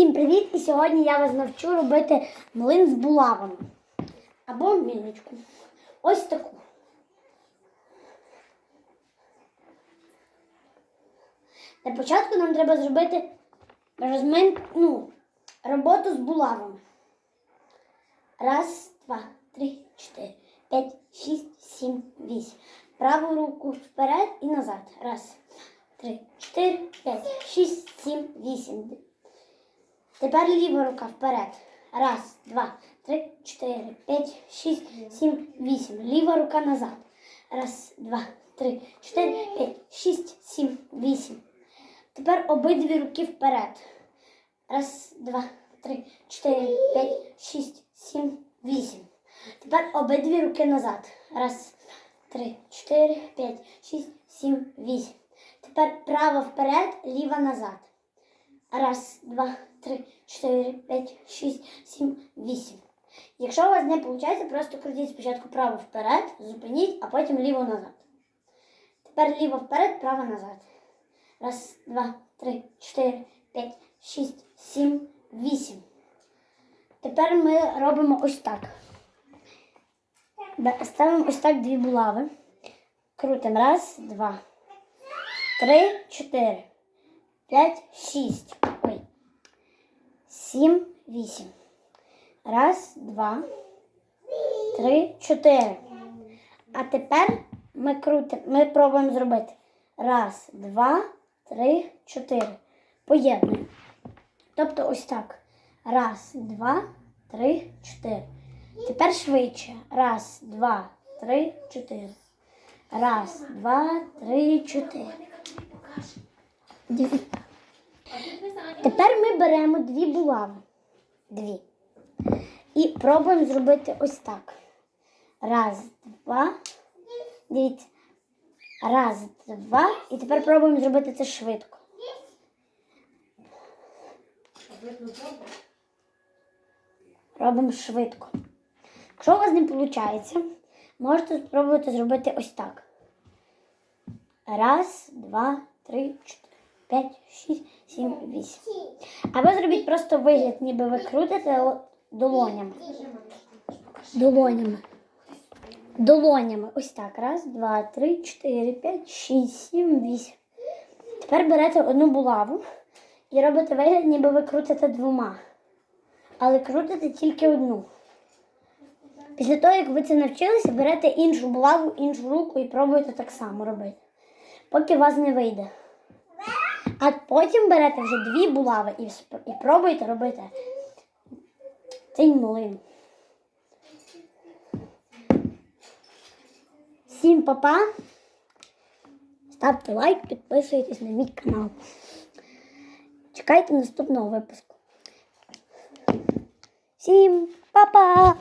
Усім привіт! І сьогодні я вас навчу робити млин з булавами. Або мільничку. Ось таку. Для початку нам треба зробити розмин, ну, роботу з булавами. Раз, два, три, чотири, п'ять, шість, сім, вісім. Праву руку вперед і назад. Раз, три, чотири, п'ять, шість, сім, вісім. Тепер ліва рука вперед. Раз, два, три, чотири, п'ять, шість, сім, вісім. Ліва рука назад. Раз, два, три, чотири, п'ять, шість, сім, вісім. Тепер обидві руки вперед. Раз, два, три, чотири, п'ять, шість, сім, вісім. Тепер обидві руки назад. Раз, три, чотири, п'ять, шість, сім, вісім. Тепер права вперед, ліва назад. Раз, два, три, чотири, п'ять, шість, сім, вісім. Якщо у вас не виходить, просто крутіть спочатку право вперед, зупиніть, а потім ліво назад. Тепер ліво вперед, право назад. Раз, два, три, чотири, п'ять, шість, сім, вісім. Тепер ми робимо ось так. Ставимо ось так дві булави. Крутимо. Раз, два, три, чотири, п'ять, шість. Сім, вісім. Раз, два, три, чотири. А тепер ми крутимо, ми пробуємо зробити. Раз, два, три, чотири. Поєднуємо. Тобто ось так. Раз, два, три, чотири. Тепер швидше. Раз, два, три, чотири. Раз, два, три, чотири. Дві. Тепер ми беремо дві булави. Дві. І пробуємо зробити ось так. Раз, два. Дивіться. Раз, два. І тепер пробуємо зробити це швидко. Робимо швидко. Якщо у вас не виходить, можете спробувати зробити ось так. Раз, два, три, чотири, п'ять, шість, сім, вісім. Або зробіть просто вигляд, ніби ви крутите долонями. Долонями. Долонями. Ось так. Раз, два, три, чотири, п'ять, шість, сім, вісім. Тепер берете одну булаву і робите вигляд, ніби ви крутите двома. Але крутите тільки одну. Після того, як ви це навчилися, берете іншу булаву, іншу руку і пробуєте так само робити. Поки у вас не вийде. А потім берете вже дві булави і, і пробуєте робити цей млин. Всім па-па. Ставте лайк, підписуйтесь на мій канал. Чекайте наступного випуску. Всім па-па!